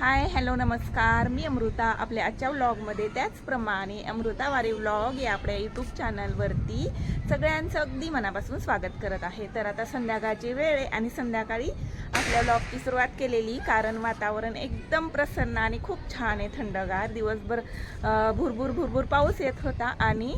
Hi hello नमस्कार. मी अमृता. आपल्या आजच्या व्लॉगमध्ये त्याचप्रमाणे अमृता वारी व्लॉग या आपल्या यूट्यूब चॅनलवरती सगळ्यांचं अगदी मनापासून स्वागत करत आहे. तर आता संध्याकाळची वेळ आहे आणि संध्याकाळी आपल्या व्लॉगची सुरुवात केलेली. कारण वातावरण एकदम प्रसन्न आणि खूप छान आहे. थंडगार दिवसभर भुरभूर भुरभुर भुरभुर पाऊस येत होता आणि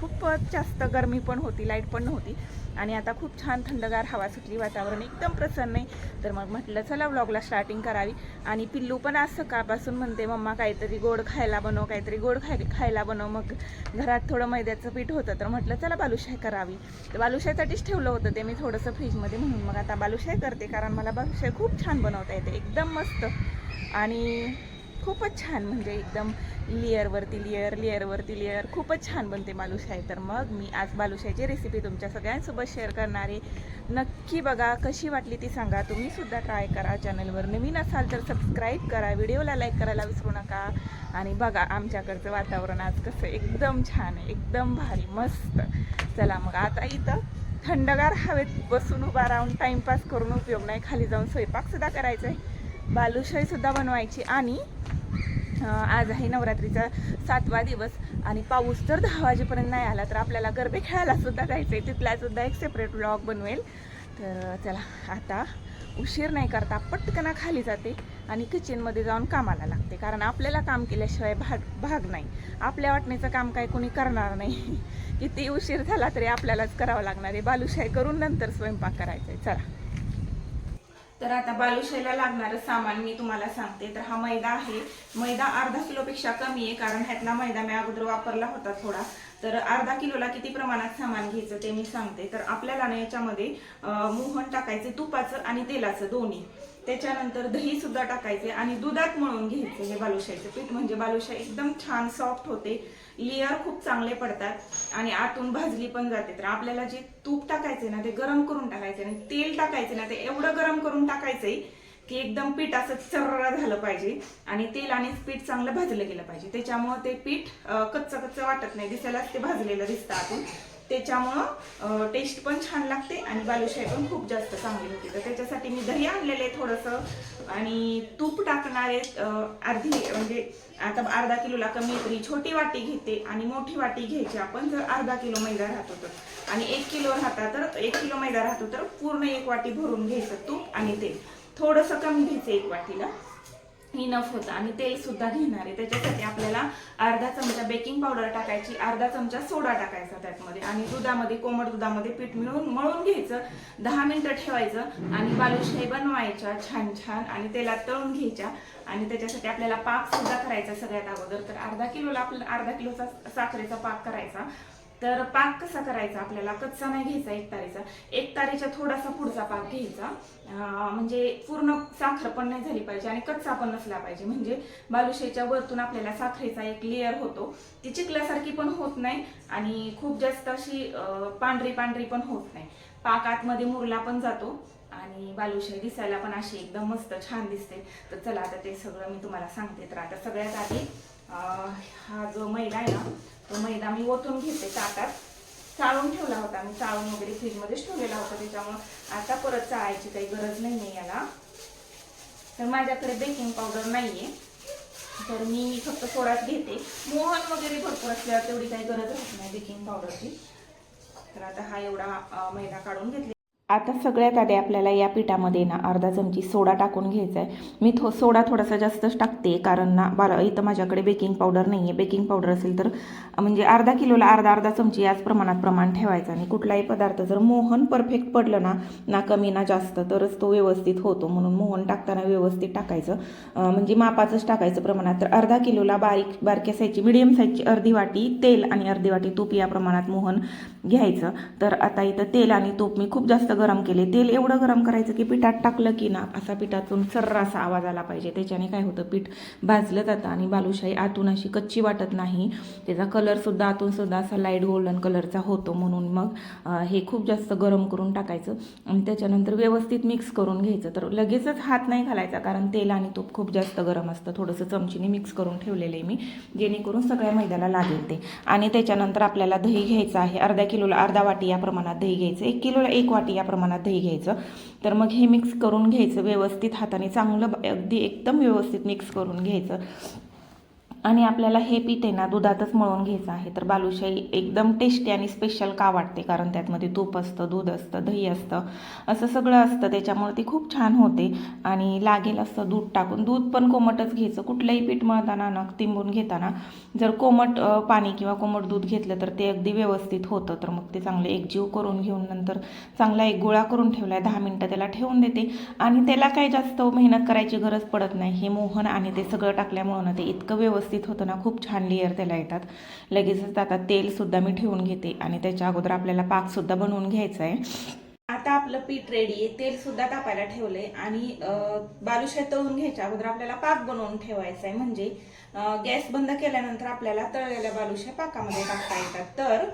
खूपच जास्त गरमी पण होती लाइट पण नव्हती. आणि आता खूप छान थंडगार हवा सुटली वातावरण एकदम प्रसन्न आहे. तर मग म्हटलं चला व्लॉगला स्टार्टिंग करावी. आणि पिल्लू पण आज सकाळपासून म्हणते मम्मा काहीतरी गोड खायला बनव काहीतरी गोड खाय खायला बनव. मग घरात थोडं मैद्याचं पीठ होतं तर म्हटलं चला बालुशाही करावी. तर बालुशाहीसाठीच ठेवलं होतं ते मी थोडंसं फ्रीजमध्ये म्हणून. मग आता बालुशाही करते कारण मला बालुशाही खूप छान बनवता येते एकदम मस्त. आणि खूपच छान म्हणजे एकदम लेअरवरती लेअर लेअरवरती लेअर. खूपच छान बनते बालुशाही. तर मग मी आज बालुशाहीची रेसिपी तुमच्या सगळ्यांसोबत शेअर करणार आहे. नक्की बघा कशी वाटली ती सांगा. तुम्ही सुद्धा ट्राय करा. चॅनलवर नवीन असाल तर सबस्क्राईब करा. व्हिडिओला लाईक करायला विसरू नका. आणि बघा आमच्याकडचं वातावरण आज कसं एकदम छान आहे. एकदम भारी मस्त. चला मग आता इथं थंडगार हवेत बसून उभा राहून टाईमपास करून उपयोग नाही. खाली जाऊन स्वयंपाकसुद्धा करायचा आहे बालुशाहीसुद्धा बनवायची. आणि आज आहे नवरात्रीचा सातवा दिवस आणि पाऊस जर दहा वाजेपर्यंत नाही आला तर आपल्याला गरबे खेळायलासुद्धा जायचं आहे तिथलासुद्धा एक सेपरेट ब्लॉग बनवेल. तर चला आता उशीर नाही करता पटकना खाली जाते आणि किचनमध्ये जाऊन कामाला लागते. कारण आपल्याला काम केल्याशिवाय भाग भाग नाही. आपल्या वाटणीचं काम काय कोणी करणार नाही. किती उशीर झाला तरी आपल्यालाच करावं लागणार आहे. बालुशाही करून नंतर स्वयंपाक करायचा आहे चला. तर आता बालुशाहीला लागणारं सामान मी तुम्हाला सांगते. तर हा मैदा आहे. मैदा अर्धा किलोपेक्षा कमी आहे कारण ह्यातला मैदा मी अगोदर वापरला होता थोडा. तर अर्धा किलोला किती प्रमाणात सामान घ्यायचं ते मी सांगते. तर आपल्याला ना याच्यामध्ये मोहन टाकायचं तुपाचं आणि तेलाचं दोन्ही. त्याच्यानंतर दही सुद्धा टाकायचे आणि दुधात मळून घ्यायचे हे बालुशाहीचं पीठ. म्हणजे बालुशाही एकदम छान सॉफ्ट होते. लेअर खूप चांगले पडतात आणि आतून भाजली पण जाते. तर आपल्याला जे तूप टाकायचे ना ते गरम करून टाकायचे आणि तेल टाकायचे ना ते एवढं गरम करून टाकायचंय की एकदम पीठ असं चर्र झालं पाहिजे आणि तेल आणि पीठ चांगलं भाजलं गेलं पाहिजे. त्याच्यामुळे ते पीठ कच्चं कच्चं वाटत नाही. दिसायलाच ते भाजलेलं दिसतं आतून. त्याच्यामुळं टेस्ट पण छान लागते आणि बालुशाही पण खूप जास्त चांगली होते. तर त्याच्यासाठी मी दही आणलेले थोडंसं आणि तूप टाकणारे आहे अर्धी म्हणजे आता अर्धा किलोला कमी तरी छोटी वाटी घेते आणि मोठी वाटी घ्यायची आपण जर अर्धा किलो मैदा राहतो तर. आणि एक किलो राहता तर एक किलो मैदा राहतो तर पूर्ण एक वाटी भरून घ्यायचं तूप आणि तेल. थोडंसं कमी घ्यायचं एक वाटीला. इनफ होतं आणि तेल सुद्धा घेणार आहे. त्याच्यासाठी आपल्याला अर्धा चमचा बेकिंग पावडर टाकायची अर्धा चमचा सोडा टाकायचा त्यातमध्ये. आणि दुधामध्ये कोमट दुधामध्ये पीठ मिळून मळून घ्यायचं. दहा मिनिटं ठेवायचं आणि बालुशाही बनवायच्या छान छान. आणि तेलात तळून घ्यायच्या. आणि त्याच्यासाठी आपल्याला पाक सुद्धा करायचा सगळ्यात अगोदर. तर अर्धा किलोला आपल्याला अर्धा किलोचा साखरेचा पाक करायचा. तर पाक कसा करायचा? आपल्याला कच्चा नाही घ्यायचा एक तारीचा. एक तारीचा थोडासा पुढचा पाक घ्यायचा. म्हणजे पूर्ण साखर पण नाही झाली पाहिजे आणि कच्चा पण नसला पाहिजे. म्हणजे बालुशाहीच्या वरतून आपल्याला साखरेचा एक लेअर होतो. ती चिकल्यासारखी पण होत नाही आणि खूप जास्त अशी पांढरी पांढरी पण होत नाही. पाक आतमध्ये मुरला पण जातो आणि बालुशाही दिसायला पण अशी एकदम मस्त छान दिसते. तर चला आता ते सगळं मी तुम्हाला सांगते. तर आता सगळ्यात आधी हा जो मैदा आहे ना तो मैदा मी ओतून घेते ताटात. चाळून ठेवला होता मी चाळून वगैरे फ्रीजमध्येच ठेवलेला होता त्याच्यामुळं आता परत चाळायची काही गरज नाही आहे याला. तर माझ्याकडे बेकिंग पावडर नाहीये. तर मी फक्त थोडाच घेते. मोहन वगैरे भरपूर असल्यावर तेवढी काही गरज राहत नाही बेकिंग पावडरची तर आता हा एवढा मैदा काढून घेतला आता सगळ्यात आधी आपल्याला या पिठामध्ये ना अर्धा चमची सोडा टाकून घ्यायचा आहे. मी थो सोडा थोडासा जास्तच टाकते कारण ना बारा इथं माझ्याकडे बेकिंग पावडर नाही आहे बेकिंग पावडर असेल तर म्हणजे अर्धा किलोला अर्धा अर्धा चमची याच प्रमाणात प्रमाण ठेवायचं आणि कुठलाही पदार्थ जर मोहन परफेक्ट पडलं ना ना कमी ना जास्त तरच तो व्यवस्थित होतो. म्हणून मोहन टाकताना व्यवस्थित टाकायचं. म्हणजे मापाचंच टाकायचं प्रमाणात. तर अर्धा किलोला बारीक बारक्या साईजची मिडियम साईजची अर्धी वाटी तेल आणि अर्धी वाटी तूप या प्रमाणात मोहन घ्यायचं. तर आता इथं तेल आणि तूप मी खूप जास्त गरम केले. तेल एवढं गरम करायचं की पिठात टाकलं की ना असा पिठातून सर्रासा आवाज आला पाहिजे. त्याच्याने काय होतं पीठ भाजलं जातं आणि बालुशाही आतून अशी कच्ची वाटत नाही. त्याचा कलरसुद्धा आतूनसुद्धा असा लाइट गोल्डन कलरचा होतो. म्हणून मग हे खूप जास्त गरम करून टाकायचं आणि त्याच्यानंतर व्यवस्थित मिक्स करून घ्यायचं. तर लगेचच हात नाही घालायचा कारण तेल आणि तूप खूप जास्त गरम असतं. थोडंसं चमचीने मिक्स करून ठेवलेलं आहे मी जेणेकरून सगळ्या मैद्याला लागेल ते. आणि त्याच्यानंतर आपल्याला दही घ्यायचं आहे. अर्ध्या किलोला अर्धा वाटी या प्रमाणात दही घ्यायचं एक किलोला एक वाटी या प्रमाणात दही घ्यायचं. तर मग हे मिक्स करून घ्यायचं व्यवस्थित हाताने. चांगलं अगदी एकदम व्यवस्थित मिक्स करून घ्यायचं. आणि आपल्याला हे पीठ आहे ना दुधातच मळून घ्यायचं आहे. तर बालुशाही एकदम टेस्टी आणि स्पेशल का वाटते? कारण त्यातमध्ये तूप असतं दूध असतं दही असतं असं सगळं असतं. त्याच्यामुळे ती खूप छान होते. आणि लागेल असं दूध टाकून. दूध पण कोमटच घ्यायचं. कुठलंही पीठ मळताना ना तिंबून घेताना जर कोमट पाणी किंवा कोमट दूध घेतलं तर ते अगदी व्यवस्थित होतं. तर मग ते चांगले एकजीव करून घेऊन नंतर चांगला एक गोळा करून ठेवला आहे दहा मिनटं त्याला ठेवून देते. आणि त्याला काही जास्त मेहनत करायची गरज पडत नाही. हे मोहन आणि ते सगळं टाकल्यामुळं ना ते इतकं व्यवस्थित होतं ना खूप छान लेअर त्याला येतात. लगेचच आता तेलसुद्धा मी ठेवून घेते आणि त्याच्या अगोदर आपल्याला पाकसुद्धा बनवून घ्यायचा आहे आता आपलं पीठ रेडी आहे तेल सुद्धा तापायला ठेवलंय आणि बालुशा तळून घ्यायच्या अगोदर आपल्याला पाक बनवून ठेवायचा आहे म्हणजे गॅस बंद केल्यानंतर आपल्याला तळलेल्या बालुशाही पाकामध्ये टाकता येतात. तर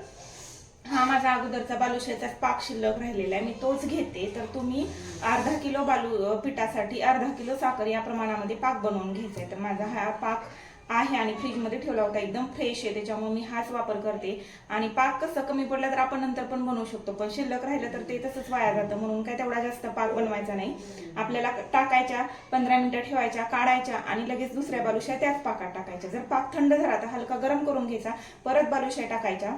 हा माझा अगोदरचा बालुशाचा पाक शिल्लक राहिलेला आहे. मी तोच घेते. तर तुम्ही अर्धा किलो बालू पिठासाठी अर्धा किलो साखर या प्रमाणामध्ये पाक बनवून घ्यायचा आहे तर माझा हा पाक आहे आणि फ्रीजमध्ये ठेवला होता एकदम फ्रेश आहे त्याच्यामुळे मी हाच वापर करते. आणि पाक कसं कमी पडला तर आपण नंतर पण बनवू शकतो पण शिल्लक राहिलं तर ते तसंच वाया जातं म्हणून काय तेवढा जास्त पाक बनवायचा नाही. आपल्याला टाकायच्या पंधरा मिनिटं ठेवायच्या काढायच्या आणि लगेच दुसऱ्या बालुशाही त्याच पाकात टाकायच्या. जर पाक थंड झाला तर हलका गरम करून घ्यायचा परत बालुशा टाकायच्या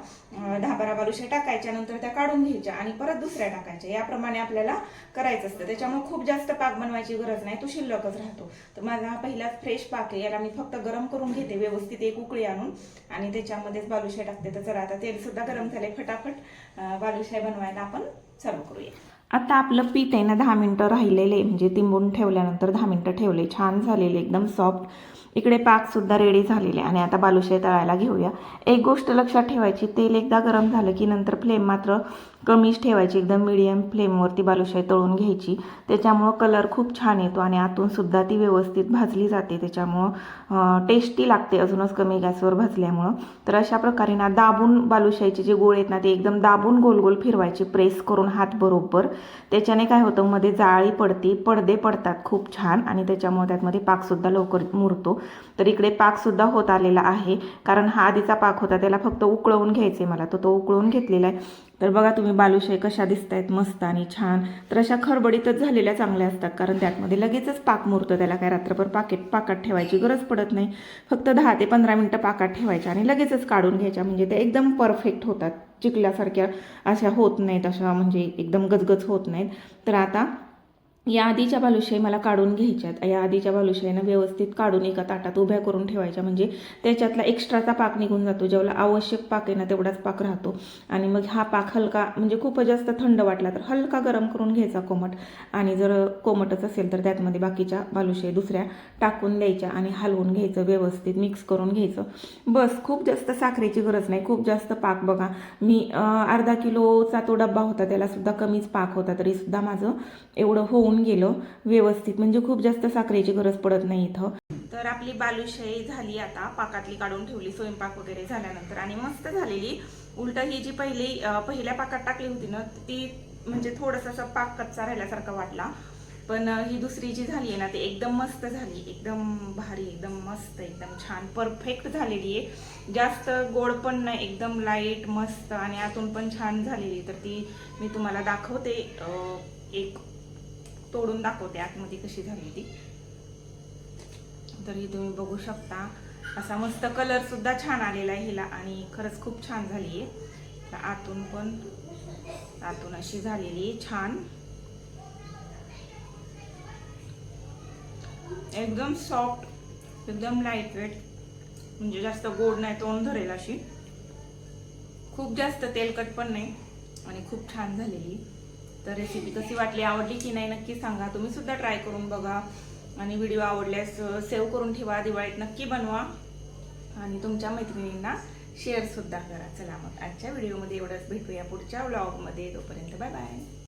दहा बारा बालुशाही टाकायच्या नंतर त्या काढून घ्यायच्या आणि परत दुसऱ्या टाकायच्या. याप्रमाणे आपल्याला करायचं असतं. त्याच्यामुळे खूप जास्त पाक बनवायची गरज नाही तो शिल्लकच राहतो. तर माझा हा पहिलाच फ्रेश पाक आहे याला मी फक्त गरम करून घेते व्यवस्थित एक उकळी आणून. आणि त्याच्यामध्येच बालुशाही टाकते. तर चला आता तेल सुद्धा गरम झाले फटाफट. बालुशाही बनवायला आपण चालू करूया. आता आपलं पीठ आहे ना दहा मिनटं राहिलेले. म्हणजे तिंबून ठेवल्यानंतर दहा मिनटं ठेवले. छान झालेले एकदम सॉफ्ट इकडे पाकसुद्धा रेडी झालेले आणि आता बालुशाही तळायला घेऊया. एक गोष्ट लक्षात ठेवायची तेल एकदा गरम झालं की नंतर फ्लेम मात्र कमीच ठेवायची. एकदम मिडियम फ्लेमवरती बालुशाही तळून घ्यायची. त्याच्यामुळं कलर खूप छान येतो आणि आतूनसुद्धा ती व्यवस्थित भाजली जाते. त्याच्यामुळं टेस्टी लागते अजूनच कमी गॅसवर भाजल्यामुळं. तर अशा प्रकारे ना दाबून बालुशाहीचे जे गोळे आहेत ना ते एकदम दाबून गोल गोल फिरवायचे प्रेस करून हात बरोबर. त्याच्याने काय होतं मध्ये जाळी पडते पडदे पडतात खूप छान. आणि त्याच्यामुळे त्यातमध्ये पाकसुद्धा लवकर मुरतो. तर इकडे पाकसुद्धा होत आलेला आहे. कारण हा आधीचा पाक होता त्याला फक्त उकळवून घ्यायचे मला. तर तो उकळवून घेतलेला आहे. तर बघा तुम्ही बालुशाही कशा दिसत आहेत मस्त आणि छान. तर अशा खरबडीतच झालेल्या चांगल्या असतात. कारण त्यातमध्ये लगेचच पाक मुरतं त्याला काय रात्रभर पाकेट पाकात ठेवायची गरज पडत नाही. फक्त दहा ते पंधरा मिनटं पाकात ठेवायच्या आणि लगेचच काढून घ्यायच्या. म्हणजे ते एकदम परफेक्ट होतात. चिकल्यासारख्या अशा होत नाहीत अशा म्हणजे एकदम गजगज होत नाहीत. तर आता या आधीच्या बालुशाही मला काढून घ्यायच्यात. या आधीच्या बालुशाहीनं व्यवस्थित काढून एका ताटात उभ्या करून ठेवायच्या. म्हणजे त्याच्यातला एक्स्ट्राचा पाक निघून जातो. जेवढा आवश्यक पाक आहे ना तेवढाच पाक राहतो. आणि मग हा पाक हलका म्हणजे खूपच जास्त थंड वाटला तर हलका गरम करून घ्यायचा कोमट. आणि जर कोमटच असेल तर त्यातमध्ये बाकीच्या बालुशाही दुसऱ्या टाकून द्यायच्या आणि हलवून घ्यायचं व्यवस्थित मिक्स करून घ्यायचं. बस खूप जास्त साखरेची गरज नाही. खूप जास्त पाक बघा. मी अर्धा किलोचा तो डब्बा होता त्याला सुद्धा कमीच पाक होता. तरी सुद्धा माझं एवढं होऊन गेलं व्यवस्थित. म्हणजे खूप जास्त साखरेची गरज पडत नाही इथं. तर आपली बालुशाही झाली आता पाकातली काढून ठेवली स्वयंपाक वगैरे झाल्यानंतर. आणि मस्त झालेली. उलट ही जी पहिली पहिल्या पाकात टाकली होती ना ती म्हणजे थोडंसं असं पाक कच्चा राहिल्यासारखा वाटला. पण ही दुसरी जी झाली आहे ना ती एकदम मस्त झाली. एकदम भारी एकदम मस्त एकदम छान. परफेक्ट झालेली आहे. जास्त गोड पण नाही एकदम लाइट मस्त. आणि आतून पण छान झालेली तर ती मी तुम्हाला दाखवते. एक तोडून दाखवते आतमध्ये कशी झाली ती. तर ही तुम्ही बघू शकता असा मस्त कलर सुद्धा छान आलेला आहे हिला आणि खरंच खूप छान झाली आहे. तर आतून पण आतून अशी झालेली छान. एकदम सॉफ्ट एकदम लाइट वेट म्हणजे जास्त गोड नाही तोंड धरेल अशी. खूप जास्त तेलकट पण नाही आणि खूप छान झालेली. तर रेसिपी कशी वाटली आवडली की नाही नक्की सांगा. तुम्ही सुद्धा ट्राय करून बघा. आणि व्हिडिओ आवडल्यास सेव्ह करून ठेवा. दिवाळीत नक्की बनवा. आणि तुमच्या मैत्रिणींना शेअरसुद्धा करा. चला मग आजच्या व्हिडिओमध्ये एवढंच. भेटूया पुढच्या व्लॉगमध्ये तोपर्यंत बाय बाय